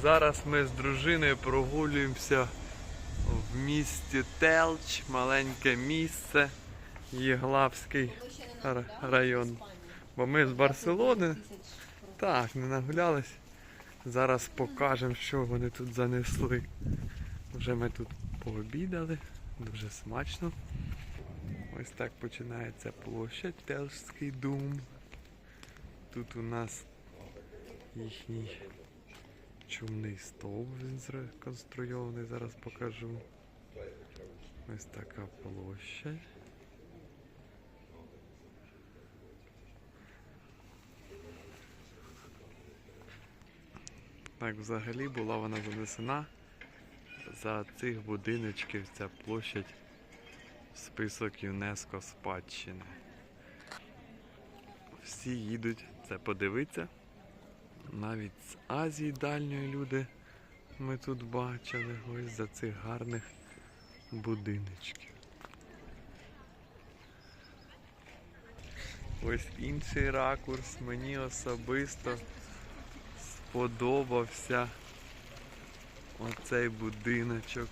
Зараз ми з дружиною прогулюємося в місті Телч, маленьке місце, Єглавський район. Бо ми з Барселони так, не нагулялись. Зараз покажемо, що вони тут занесли. Вже ми тут пообідали, дуже смачно. Ось так починається площадь Телшський дум. Тут у нас їхній чумний стовп він зреконструйований, зараз покажу. Ось така площадь. Так, взагалі була вона занесена за цих будиночків ця площадь в список ЮНЕСКО спадщини. Всі їдуть це подивитися. Навіть з Азії дальньої люди ми тут бачили ось за цих гарних будиночків. Ось інший ракурс мені особисто сподобався оцей будиночок.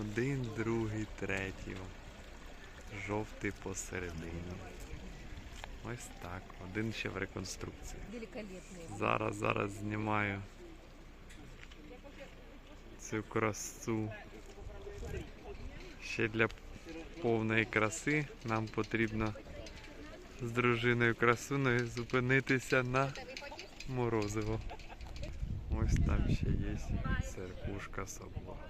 Один, другий, третій. Жовтий посередині. Ось так. Один ще в реконструкції. Зараз, зараз знімаю цю красу. Ще для повної краси нам потрібно з дружиною красуною зупинитися на морозиво. Ось там ще є церквушка собора.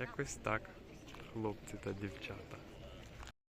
Якось так, хлопці та дівчата.